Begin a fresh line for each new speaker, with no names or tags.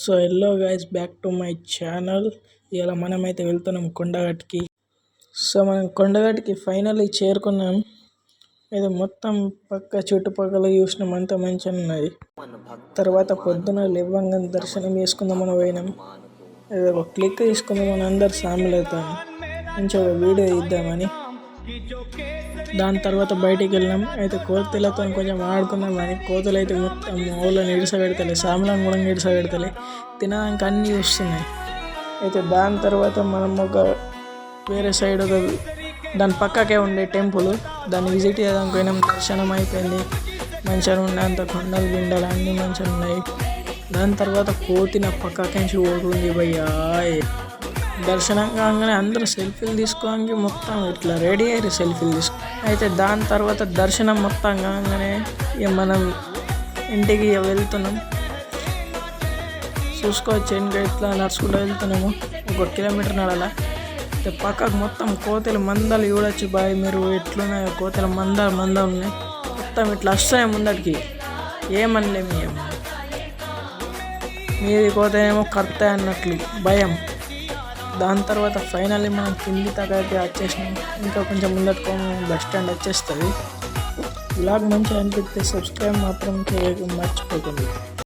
So hello guys back to my channel ఇలా మనమైతే వెళ్తున్నాం కొండగట్టుకి సో మనం కొండగట్టుకి ఫైనల్లీ చేరుకున్నాం. ఇది మొత్తం పక్క చుట్టుపక్కల చూసినాం అంతా మంచిగా ఉన్నది. తర్వాత పొద్దున లేవంగా దర్శనం చేసుకుందామని పోయినాం. ఏదో ఒక క్లిక్ తీసుకుందామని అందరు సాములతో మంచిగా ఒక వీడియో ఇద్దామని దాని తర్వాత బయటికి వెళ్ళినాం. అయితే కోతులతో కొంచెం ఆడుకున్నాం కానీ కోతులు అయితే మొత్తం ఊళ్ళని ఇడిసపెడతలే సాములను కూడా ఇడిసపెడతలే తినడానికి అన్నీ వస్తున్నాయి. అయితే దాని తర్వాత మనం ఒక వేరే సైడ్ ఒక దాని పక్కకే ఉండే టెంపుల్. దాన్ని విజిట్ చేయడానికి పోయినాం. దర్శనం అయిపోయింది. మంచిగా ఉండే అంత కొండలు గిండలు అన్నీ మంచిగా ఉన్నాయి. దాని తర్వాత కోతిన పక్కకించి ఓడుంది భయ్యా దర్శనం కాగానే అందరూ సెల్ఫీలు తీసుకోవడానికి మొత్తం ఇట్లా రెడీ అయ్యారు సెల్ఫీలు తీసుకో. అయితే దాని తర్వాత దర్శనం మొత్తం కాగానే ఇక మనం ఇంటికి ఇక వెళ్తున్నాం. చూసుకోవచ్చు ఇంకా ఇట్లా నడుచుకుంటూ వెళ్తున్నాము. ఒక కిలోమీటర్ నడాల. అయితే పక్కకు మొత్తం కోతలు మందలు చూడొచ్చు బాయ్ మీరు ఎట్లున్నాయో కోతల మందలు మంద ఉన్నాయి. మొత్తం ఇట్లా వస్తాయి ముందటికి ఏమనలేము ఏం మీది కోత ఏమో కర్త అన్నట్లు భయం. దాని తర్వాత ఫైనల్లీ మనం కింది దాకా అయితే వచ్చేసినాం ఇంకా కొంచెం ముందట్టుకో బస్ స్టాండ్ వచ్చేస్తుంది. ఇలాగ మంచిగా అనిపిస్తే సబ్స్క్రైబ్ మాత్రం చేయక మర్చిపోకండి.